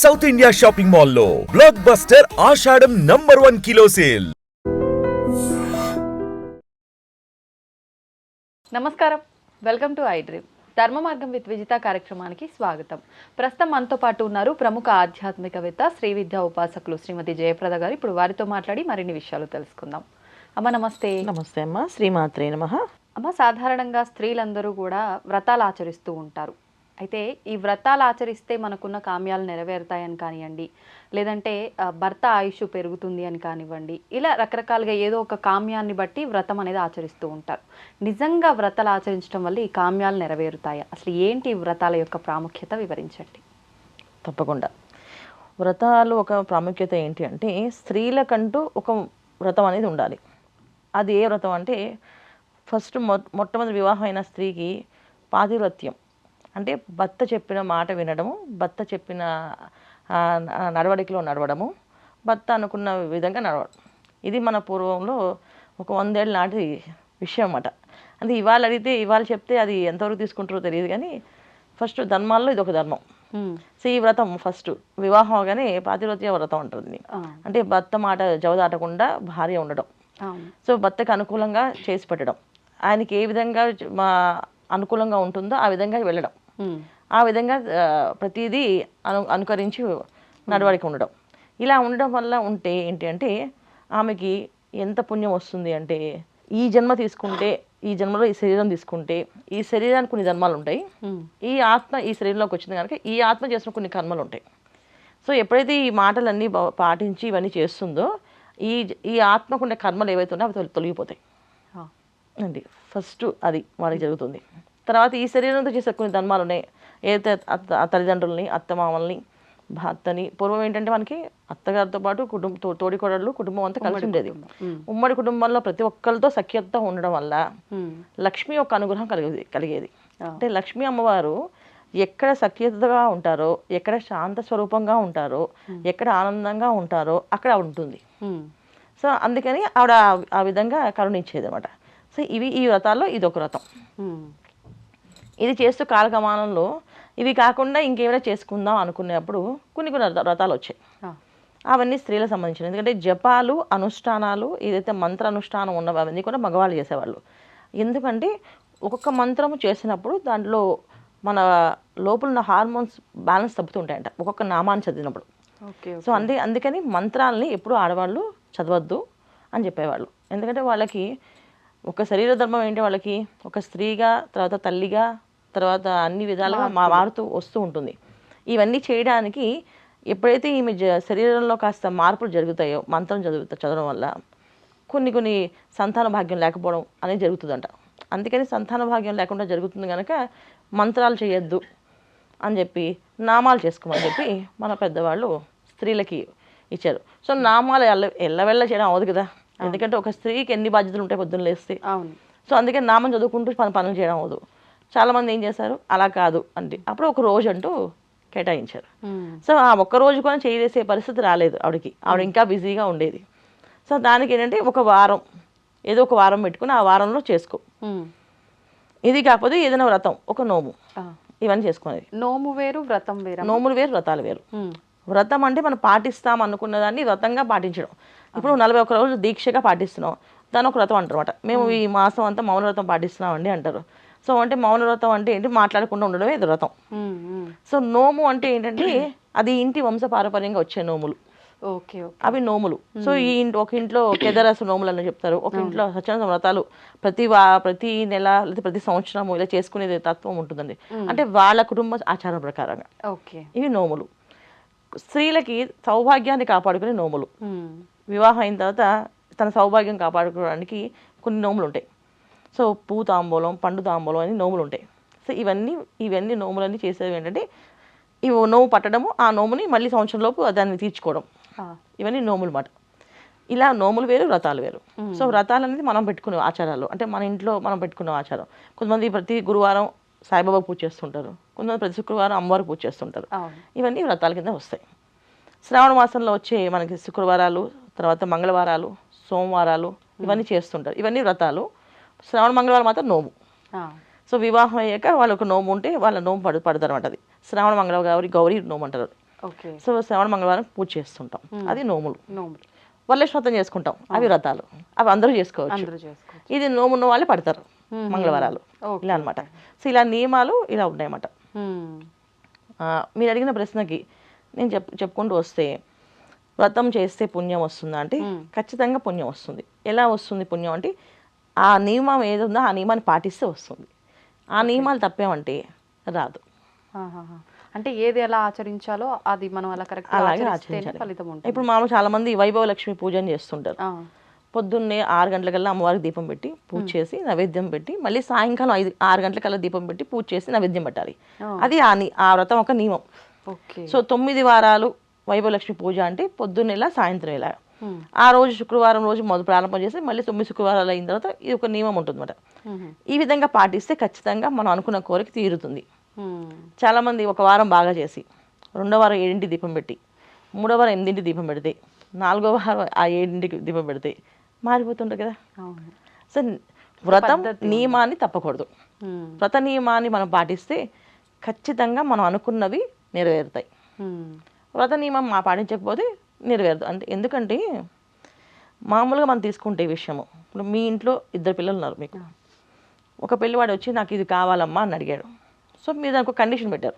South India shopping మాల్లో blockbuster Ashadam number one kilo sale నమస్కారం. Welcome to I dream Dharma Margam with Vijitha కార్యక్రమానికి స్వాగతం. ప్రస్తుతం మనతో పాటు ఉన్నారు ప్రముఖ ఆధ్యాత్మికవేత్త శ్రీ విద్యా ఉపాసకులు శ్రీమతి జయప్రద గారు. ఇప్పుడు వారితో మాట్లాడి మరిన్ని విషయాలు తెలుసుకుందాం. అమ్మ నమస్తే. నమస్తే అమ్మ. శ్రీమాత్రే నమ. అమ్మ సాధారణంగా స్త్రీలందరూ కూడా వ్రతాలు ఆచరిస్తూ ఉంటారు. అయితే ఈ వ్రతాలు ఆచరిస్తే మనకున్న కామ్యాలు నెరవేరుతాయని కానివ్వండి లేదంటే భర్త ఆయుష్ పెరుగుతుంది అని కానివ్వండి ఇలా రకరకాలుగా ఏదో ఒక కామ్యాన్ని బట్టి వ్రతం అనేది ఆచరిస్తూ ఉంటారు. నిజంగా వ్రతాలు ఆచరించడం వల్ల ఈ కామ్యాలు నెరవేరుతాయా? అసలు ఏంటి ఈ వ్రతాల యొక్క ప్రాముఖ్యత? వివరించండి. తప్పకుండా. వ్రతాలు ఒక ప్రాముఖ్యత ఏంటి అంటే స్త్రీలకంటూ ఒక వ్రతం అనేది ఉండాలి. అది ఏ వ్రతం అంటే ఫస్ట్ మొ మొట్టమొదటి వివాహమైన స్త్రీకి పాతివ్రత్యం. అంటే భర్త చెప్పిన మాట వినడము భర్త చెప్పిన నడవడికలో నడవడము భర్త అనుకున్న విధంగా నడవడం ఇది మన పూర్వంలో ఒక వందేళ్ళ నాటి విషయం అన్నమాట అంటే ఇవాళ అడిగితే ఇవాళ చెప్తే అది ఎంతవరకు తీసుకుంటారో తెలియదు కానీ ఫస్ట్ ధర్మాల్లో ఇది ఒక ధర్మం. సో ఈ వ్రతం ఫస్ట్. వివాహం అవగానే పాతివ్రత్య వ్రతం ఆ, అంటే భర్త మాట జవదాటకుండా భార్య ఉండడం. సో భర్తకు అనుకూలంగా చేసి పెట్టడం. ఆయనకి ఏ విధంగా మా అనుకూలంగా ఉంటుందో ఆ విధంగా వెళ్ళడం. ఆ విధంగా ప్రతిదీ అను అనుకరించి నడవడిక ఉండడం. ఇలా ఉండడం వల్ల ఉంటే ఏంటి అంటే ఆమెకి ఎంత పుణ్యం వస్తుంది అంటే ఈ జన్మ తీసుకుంటే ఈ జన్మలో ఈ శరీరం తీసుకుంటే ఈ శరీరానికి కొన్ని ధర్మాలు ఉంటాయి. ఈ ఆత్మ ఈ శరీరంలోకి వచ్చింది కనుక ఈ ఆత్మ చేసిన కొన్ని కర్మలు ఉంటాయి. సో ఎప్పుడైతే ఈ మాటలన్నీ పాటించి ఇవన్నీ చేస్తుందో ఈ ఈ ఆత్మకుండే కర్మలు ఏవైతే ఉన్నాయో అవి తొలి- తొలగిపోతాయి. అండి ఫస్ట్ అది వాళ్ళకి జరుగుతుంది. తర్వాత ఈ శరీరంతో చేసే కొన్ని ధర్మాలు ఉన్నాయి ఏదైతే తల్లిదండ్రుల్ని అత్తమామల్ని భర్తని పూర్వం ఏంటంటే మనకి అత్తగారితో పాటు కుటుంబ తోడికోడళ్ళు కుటుంబం అంతా కలిసి ఉండేది. ఉమ్, ఉమ్మడి కుటుంబంలో ప్రతి ఒక్కరితో సఖ్యత ఉండడం వల్ల లక్ష్మి యొక్క అనుగ్రహం కలిగేది కలిగేది. అంటే లక్ష్మీ అమ్మవారు ఎక్కడ సఖ్యతగా ఉంటారో ఎక్కడ శాంత స్వరూపంగా ఉంటారో ఎక్కడ ఆనందంగా ఉంటారో అక్కడ ఉంటుంది. సో అందుకని ఆవిడ ఆ- విధంగా కరుణించేది అనమాట సో ఇవి ఈ వ్రతాల్లో ఇది ఒక వ్రతం ఇది చేస్తూ కాలకమానంలో ఇవి కాకుండా ఇంకేమైనా చేసుకుందాం అనుకునేప్పుడు కొన్ని కొన్ని వ్రత- వ్రతాలు వచ్చాయి. అవన్నీ స్త్రీలకు సంబంధించినవి. ఎందుకంటే జపాలు అనుష్ఠానాలు ఏదైతే మంత్ర అనుష్ఠానం ఉన్నవో అవన్నీ కూడా మగవాళ్ళు చేసేవాళ్ళు. ఎందుకంటే ఒక్కొక్క మంత్రము చేసినప్పుడు దాంట్లో మన లోపల ఉన్న హార్మోన్స్ బ్యాలెన్స్ తప్పుతుంటాయంట ఒక్కొక్క నామాన్ని చదివినప్పుడు. సో అందే అందుకని మంత్రాలని ఎప్పుడు ఆడవాళ్ళు చదవద్దు అని చెప్పేవాళ్ళు. ఎందుకంటే వాళ్ళకి ఒక శరీర ధర్మం ఏంటి వాళ్ళకి? ఒక స్త్రీగా తర్వాత తల్లిగా తర్వాత అన్ని విధాలుగా మా మారుతూ. వస్తూ ఉంటుంది. ఇవన్నీ చేయడానికి ఎప్పుడైతే ఈమె శరీరంలో కాస్త మార్పులు జరుగుతాయో మంత్రం చదువుతా చదవడం వల్ల కొన్ని కొన్ని సంతాన భాగ్యం లేకపోవడం అనేది జరుగుతుందంట. అందుకని సంతాన భాగ్యం లేకుండా జరుగుతుంది కనుక మంత్రాలు చేయొద్దు అని చెప్పి నామాలు చేసుకోమని చెప్పి మన పెద్దవాళ్ళు స్త్రీలకి ఇచ్చారు. సో నామాలు ఎల్ల ఎల్లవెల్ల చేయడం అవదు కదా. ఎందుకంటే ఒక స్త్రీకి ఎన్ని బాధ్యతలు ఉంటాయి పొద్దున్న లేస్తే. సో అందుకే నామం చదువుకుంటూ పని పనులు చేయడం అవదు చాలామంది ఏం చేశారు అలా కాదు అంటే అప్పుడు ఒక రోజు అంటూ కేటాయించారు. సో ఆ ఒక్క రోజు కూడా చేయలేసే పరిస్థితి రాలేదు ఆవిడకి. ఆవిడ ఇంకా బిజీగా ఉండేది. సో దానికి ఏంటంటే ఒక వారం ఏదో ఒక వారం పెట్టుకుని ఆ వారంలో చేసుకో. ఇది కాకపోతే ఏదైనా వ్రతం ఒక నోము. ఇవన్నీ చేసుకునేది. నోము వేరు వ్రతం వేరు? నోములు వేరు వ్రతాలు వేరు. వ్రతం అంటే మనం పాటిస్తాం అనుకున్న దాన్ని వ్రతంగా పాటించడం. ఇప్పుడు నలభై ఒక్క రోజులు దీక్షగా పాటిస్తున్నాం. దాని ఒక వ్రతం అంటారు అనమాట మేము ఈ మాసం అంతా మౌన వ్రతం పాటిస్తున్నామండి అంటారు. సో అంటే మౌన వ్రతం అంటే ఏంటి? మాట్లాడకుండా ఉండడమే ఇది వ్రతం. సో నోము అంటే ఏంటంటే అది ఇంటి వంశ పారపర్యంగా వచ్చే నోములు. ఓకే అవి నోములు. సో ఈ ఇంటి ఒక ఇంట్లో కేదరస నోములు అని చెప్తారు. ఒక ఇంట్లో సత్యనారాయణ వ్రతాలు ప్రతి వా ప్రతి నెల లేదా ప్రతి సంవత్సరము ఇలా చేసుకునేది తత్వం ఉంటుందండి. అంటే వాళ్ళ కుటుంబ ఆచారం ప్రకారంగా. ఓకే. ఇవి నోములు. స్త్రీలకి సౌభాగ్యాన్ని కాపాడుకునే నోములు. వివాహం అయిన తర్వాత తన సౌభాగ్యం కాపాడుకోవడానికి కొన్ని నోములు ఉంటాయి. సో పూ తాంబూలం పండు తాంబూలం అని నోములు ఉంటాయి. సో ఇవన్నీ ఇవన్నీ నోములన్నీ చేసేవి ఏంటంటే ఇవి నోము పట్టడము ఆ నోముని మళ్ళీ సంవత్సరంలోపు దాన్ని తీర్చుకోవడం. ఇవన్నీ నోములు మాట ఇలా నోములు వేరు వ్రతాలు వేరు. సో వ్రతాలు అనేది మనం పెట్టుకునే ఆచారాలు. అంటే మన ఇంట్లో మనం పెట్టుకునే ఆచారం. కొంతమంది ప్రతి గురువారం సాయిబాబా పూజ చేస్తుంటారు. కొంతమంది ప్రతి శుక్రవారం అమ్మవారు పూజ చేస్తుంటారు. ఇవన్నీ వ్రతాల కింద వస్తాయి. శ్రావణ మాసంలో వచ్చే మనకి శుక్రవారాలు తర్వాత మంగళవారాలు సోమవారాలు ఇవన్నీ చేస్తుంటారు. ఇవన్నీ వ్రతాలు. శ్రావణ మంగళవారం మాత్రం నోము. సో వివాహం అయ్యాక వాళ్ళకు నోము ఉంటే వాళ్ళ నోము పడు పడతారు అది. శ్రావణ మంగళ గౌరి గౌరీ నోము అంటారు సో శ్రవణ మంగళవారం పూజ చేస్తుంటాం. అది నోములు. నోములు. వరలక్ష్మి వ్రతం చేసుకుంటాం. అవి వ్రతాలు. అవి అందరూ చేసుకోవచ్చు. ఇది నోము ఉన్న వాళ్ళే పడతారు. మంగళవారాలు. ఇలా అనమాట సో ఇలా నియమాలు ఇలా ఉన్నాయన్నమాట. మీరు అడిగిన ప్రశ్నకి నేను చెప్ చెప్పుకుంటూ వస్తే వ్రతం చేస్తే పుణ్యం వస్తుందా అంటే ఖచ్చితంగా పుణ్యం వస్తుంది. ఎలా వస్తుంది పుణ్యం అంటే ఆ నియమం ఏది ఉందో ఆ నియమాన్ని పాటిస్తే వస్తుంది. ఆ నియమాలు తప్పామంటే రాదు. అంటే ఏది ఎలా ఆచరించాలో అది మనం అలా కరెక్ట్ అలాగే ఆచరించాలి. ఫలితం ఉంటుంది. ఇప్పుడు మామూలు చాలా మంది వైభవ లక్ష్మి పూజని చేస్తుంటారు. పొద్దున్నే ఆరు గంటలకల్లా అమ్మవారికి దీపం పెట్టి పూజ చేసి నైవేద్యం పెట్టి మళ్ళీ సాయంకాలం ఐదు ఆరు గంటలకల్లా దీపం పెట్టి పూజ చేసి నైవేద్యం పెట్టాలి. అది ఆ ఆ వ్రతం ఒక నియమం. సో తొమ్మిది వారాలు వైభవలక్ష్మి పూజ అంటే పొద్దున్నెల సాయంత్రం ఇలా. ఆ రోజు శుక్రవారం రోజు మొదలు ప్రారంభం చేసి మళ్ళీ తొమ్మిది శుక్రవారాలు అయిన తర్వాత ఇది ఒక నియమం ఉంటుందన్నమాట. ఈ విధంగా పాటిస్తే ఖచ్చితంగా మనం అనుకున్న కోరిక తీరుతుంది. మ్మ్. చాలామంది ఒక వారం బాగా చేసి రెండో వారం ఏడింటి దీపం పెట్టి మూడో వారం ఎనిమిదింటి దీపం పెడితే నాలుగో వారం ఆ ఏడింటికి దీపం పెడితే మారిపోతుంటుంది కదా. సో వ్రతం నియమాన్ని తప్పకూడదు. వ్రత నియమాన్ని మనం పాటిస్తే ఖచ్చితంగా మనం అనుకున్నవి నెరవేరుతాయి. వ్రత నియమం మా పాటించకపోతే నెరవేరదు. అంటే ఎందుకంటే మామూలుగా మనం తీసుకుంటే విషయము. ఇప్పుడు మీ ఇంట్లో ఇద్దరు పిల్లలు ఉన్నారు మీకు. ఒక పిల్లవాడు వచ్చి నాకు ఇది కావాలమ్మా అని అడిగాడు. సో మీరు దానికి ఒక కండిషన్ పెట్టారు.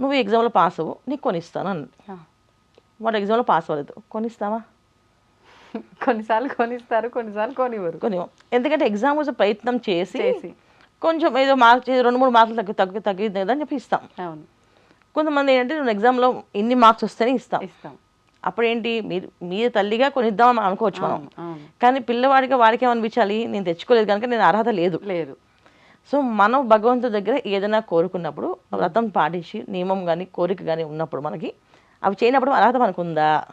నువ్వు ఎగ్జామ్లో పాస్ అవ్వు నీకు కొనిస్తాను అని. వాడు ఎగ్జామ్లో పాస్ అవ్వలేదు. కొనిస్తావా? కొన్నిసార్లు కొనిస్తారు కొన్నిసార్లు కొనివ్వరు. కొని ఎందుకంటే ఎగ్జామ్ కోసం ప్రయత్నం చేసి చేసి. కొంచెం ఏదో మార్క్స్ రెండు మూడు మార్కులు తగ్గి తగ్గి తగ్గింది కదా అని చెప్పి ఇస్తాం. అవును. కొంతమంది ఏంటంటే నువ్వు ఎగ్జామ్లో ఇన్ని మార్క్స్ వస్తేనే ఇస్తాం. ఇస్తాం. అప్పుడు ఏంటి మీరు మీరు తల్లిగా కొనిద్దామని అనుకోవచ్చు మనం. కానీ పిల్లవాడిగా వాడికి ఏమనిపించాలి నేను తెచ్చుకోలేదు కనుక నేను అర్హత లేదు. లేదు. సో మనం భగవంతుడి దగ్గర ఏదైనా కోరుకున్నప్పుడు వ్రతం పాటించి నియమం కానీ కోరిక కానీ ఉన్నప్పుడు మనకి అవి చేయనప్పుడు అర్హత మనకు ఉందా.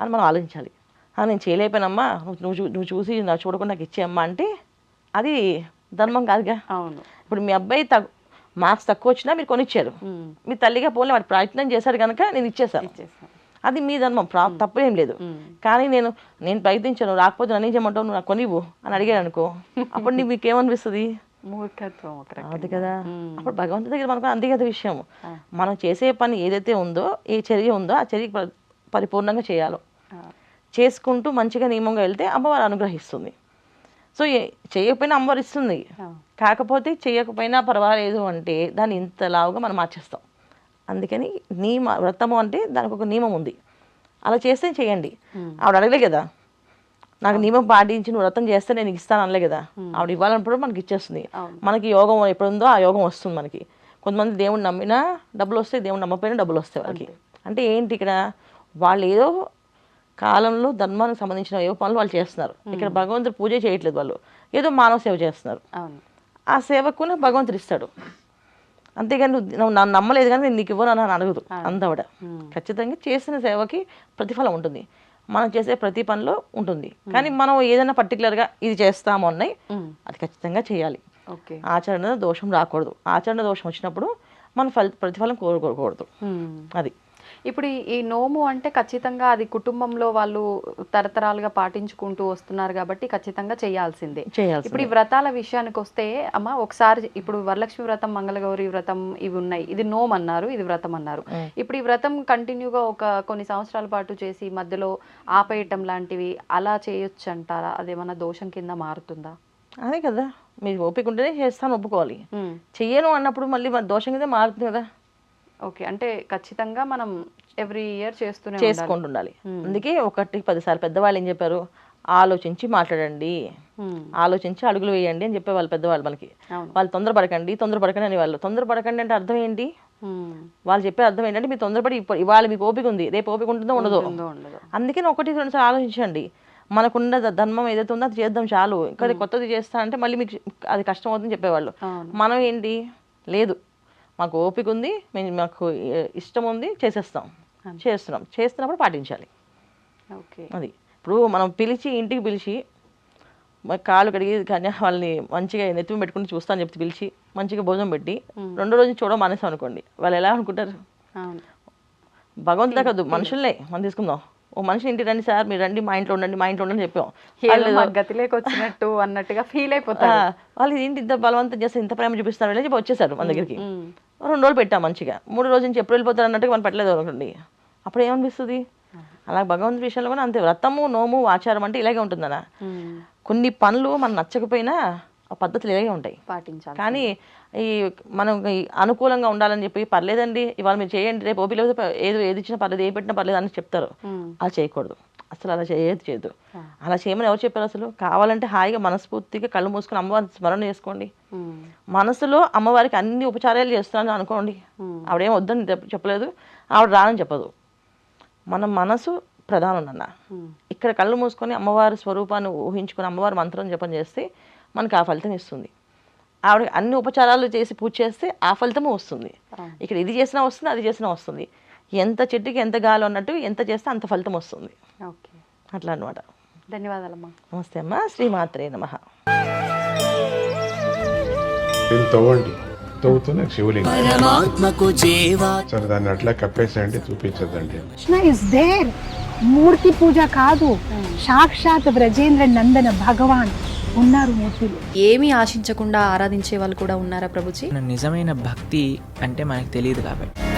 అని మనం ఆలోచించాలి. "ఆ, నేను చేయలేకపోయానమ్మా. నువ్వు నువ్వు చూసి నా చూడకుండా నాకు ఇచ్చేయమ్మా అంటే అది ధర్మం కాదుగా. అవును. ఇప్పుడు మీ అబ్బాయి తగ్గు మార్క్స్ తక్కువ వచ్చినా మీరు కొనిచ్చారు. మీ తల్లిగా పోలే వాడు ప్రయత్నం చేశాడు కనుక నేను ఇచ్చేసాను అది మీ ధర్మం ప్రా తప్పేం లేదు. కానీ నేను నేను ప్రయత్నించాను రాకపోతే నన్ను ఏం చేయమంటావు? నువ్వు నాకు కొనివ్వు అని అడిగాడు అనుకో. అప్పుడు నీ మీకు ఏమనిపిస్తుంది మూర్ఖత్వం. అది కదా. అప్పుడు భగవంతుడి దగ్గర మనకు అంతే కదా విషయం. మనం చేసే పని ఏదైతే ఉందో ఏ చర్య ఉందో ఆ చర్య పరిపూర్ణంగా చేయాలో. చేసుకుంటూ మంచిగా నియమంగా వెళ్తే అమ్మవారు అనుగ్రహిస్తుంది. సో చేయకపోయినా అమ్మవారు ఇస్తుంది. కాకపోతే చేయకపోయినా పర్వాలేదు అంటే దాన్ని ఇంతలావుగా మనం మార్చేస్తాం. అందుకని నియమ వ్రతము అంటే దానికి ఒక నియమం ఉంది. అలా చేస్తే చేయండి. ఆవిడ అడగలే కదా. నాకు నియమం పాటించి నువ్వు వ్రతం చేస్తే నేను ఇస్తాను అనలే కదా. ఆవిడ ఇవ్వాలన్నప్పుడు మనకి ఇచ్చేస్తుంది. మనకి యోగం ఎప్పుడు ఉందో ఆ యోగం వస్తుంది మనకి. కొంతమంది దేవుడు నమ్మినా డబ్బులు వస్తాయి దేవుడు నమ్మపోయినా డబ్బులు వస్తాయి వాళ్ళకి. అంటే ఏంటి ఇక్కడ? వాళ్ళు ఏదో కాలంలో ధర్మానికి సంబంధించిన ఏవో పనులు వాళ్ళు చేస్తున్నారు. ఇక్కడ భగవంతుడు పూజ చేయట్లేదు వాళ్ళు. ఏదో మానవ సేవ చేస్తున్నారు. ఆ సేవకు నాకు భగవంతుడు ఇస్తాడు. అంతేగాని నువ్వు నన్ను నమ్మలేదు కానీ నేను నీకు ఇవ్వను అని అడగదు. అందవిడ ఖచ్చితంగా చేసిన సేవకి ప్రతిఫలం ఉంటుంది. మనం చేసే ప్రతి పనిలో ఉంటుంది. కానీ మనం ఏదైనా పర్టికులర్గా ఇది చేస్తాము అన్నాయి అది ఖచ్చితంగా చేయాలి. ఓకే. ఆచరణ దోషం రాకూడదు. ఆచరణ దోషం వచ్చినప్పుడు మనం ఫలి ప్రతిఫలం కోరుకోకూడదు. అది. ఇప్పుడు ఈ- నోము అంటే ఖచ్చితంగా అది కుటుంబంలో వాళ్ళు తరతరాలుగా పాటించుకుంటూ వస్తున్నారు కాబట్టి ఖచ్చితంగా చేయాల్సిందే. ఇప్పుడు ఈ వ్రతాల విషయానికి వస్తే అమ్మ ఒకసారి ఇప్పుడు వరలక్ష్మి వ్రతం మంగళగౌరి వ్రతం ఇవి ఉన్నాయి. ఇది నోమ్ అన్నారు ఇది వ్రతం అన్నారు. ఇప్పుడు ఈ వ్రతం కంటిన్యూగా ఒక కొన్ని సంవత్సరాల పాటు చేసి మధ్యలో ఆపేయటం లాంటివి అలా చేయొచ్చు అంటారా అదేమన్నా దోషం కింద మారుతుందా? అదే కదా. మీరు ఓపిక ఉంటేనే చేస్తాను ఒప్పుకోవాలి. చెయ్యను అన్నప్పుడు మళ్ళీ దోషం కింద మారుతుంది కదా. ఓకే అంటే ఖచ్చితంగా మనం ఎవ్రీ ఇయర్ చేస్తూనే చేసుకుంటూ ఉండాలి అందుకే ఒకటి పదిసార్లు పెద్దవాళ్ళు ఏం చెప్పారు? ఆలోచించి మాట్లాడండి. మ్మ్. ఆలోచించి అడుగులు వేయండి అని చెప్పేవాళ్ళు పెద్దవాళ్ళు మనకి. వాళ్ళు తొందరపడకండి తొందరపడకండి అని వాళ్ళు తొందరపడకండి అంటే అర్థం ఏంటి? మ్మ్. వాళ్ళు చెప్పే అర్థం ఏంటంటే మీరు తొందరపడి ఇవాళ మీకు ఓపిక ఉంది రేపు ఓపిక ఉంటుందో ఉండదో. అందుకని ఒకటి రెండు సార్లు ఆలోచించండి. మనకున్న ధర్మం ఏదైతే ఉందో అది చేద్దాం చాలు. ఇంకా కొత్తది చేస్తా అంటే మళ్ళీ మీకు అది కష్టం అవుతుందని చెప్పేవాళ్ళు. మనం ఏంటి? లేదు. మాకు ఓపిక ఉంది మేము మాకు ఇష్టం ఉంది చేసేస్తాం. చేస్తున్నాం. చేస్తున్నప్పుడు పాటించాలి. ఓకే. అది. ఇప్పుడు మనం పిలిచి ఇంటికి పిలిచి కాళ్ళు కడిగి కానీ వాళ్ళని మంచిగా నెత్తిమి పెట్టుకుని చూస్తాను చెప్తే పిలిచి మంచిగా భోజనం పెట్టి రెండో రోజు చూడ మానేసాం అనుకోండి. వాళ్ళు ఎలా అనుకుంటారు? భగవంతుడే కాదు మనుషులే మనం తీసుకుందాం. ఓ మనిషి ఇంటికి రండి సార్ మీరు రండి మా ఇంట్లో ఉండండి మా ఇంట్లో ఉండండి చెప్పాం. గతిలోకి వచ్చినట్టు అన్నట్టుగా ఫీల్ అయిపోతారు. వాళ్ళు ఏంటి ఇంత బలవంతం చేస్తే ఇంత ప్రేమ చూపిస్తారు చెప్పి వచ్చేసారు మన దగ్గరికి. రెండు రోజులు పెట్టాం మంచిగా. మూడు రోజు నుంచి ఎప్పుడు వెళ్ళిపోతారు అన్నట్టుగా మనం పెట్టలేదు అనుకోండి. అప్పుడు ఏమనిపిస్తుంది? అలా భగవంతుడి విషయంలో కూడా అంతే. వ్రతము నోము ఆచారం అంటే ఇలాగే ఉంటుందన్న. ఉమ్, కొన్ని పనులు మనం నచ్చకపోయినా ఆ పద్ధతులు ఇలాగే ఉంటాయి. పాటించాలి కానీ ఈ మనం అనుకూలంగా ఉండాలని చెప్పి పర్లేదండి ఇవాళ మీరు చేయండి రేపు ఓపీ లేకపోతే ఏది ఏది ఇచ్చినా పర్లేదు ఏ పెట్టినా పర్లేదు అని చెప్తారు. అలా చేయకూడదు. అసలు అలా చేయదు చేయదు అలా చేయమని ఎవరు చెప్పారు అసలు? కావాలంటే హాయిగా మనస్ఫూర్తిగా కళ్ళు మూసుకొని అమ్మవారిని స్మరణ చేసుకోండి. మనసులో అమ్మవారికి అన్ని ఉపచారాలు చేస్తున్నాను అనుకోండి. ఆవిడేం వద్దని చెప్- చెప్పలేదు. ఆవిడ రానని చెప్పదు. మన మనసు ప్రధానం అన్న ఇక్కడ కళ్ళు మూసుకొని అమ్మవారి స్వరూపాన్ని ఊహించుకొని అమ్మవారి మంత్రం జపం చేస్తే మనకి ఆ ఫలితం ఇస్తుంది. ఆవిడ అన్ని ఉపచారాలు చేసి పూజ చేస్తే ఆ ఫలితము వస్తుంది. ఇక్కడ ఇది చేసినా వస్తుంది అది చేసినా వస్తుంది. ఎంత చెట్టుకి ఎంత గాలి అన్నట్టు ఎంత చేస్తే అంత ఫలితం వస్తుంది. ఓకే. అట్లా అనమాట ధన్యవాదాలమ్మా. నమస్తే అమ్మ. శ్రీమాత్రే నమ. తవ్వండి. తవ్వుతూనే శివలింగం. పరమాత్మకు జీవా. సరే దాన్ని అట్లా కప్పేసేయండి చూపించదండి కృష్ణ ఇస్ దేర్ మూర్తి పూజ కాదు. సాక్షాత్ బ్రజేంద్ర నందన భగవాన్ ఉన్నారు మూర్తిలో. ఏమీ ఆశించకుండా ఆరాధించే వాళ్ళు కూడా ఉన్నారా ప్రభుజీ? నిజమైన భక్తి అంటే మనకు తెలియదు కాబట్టి.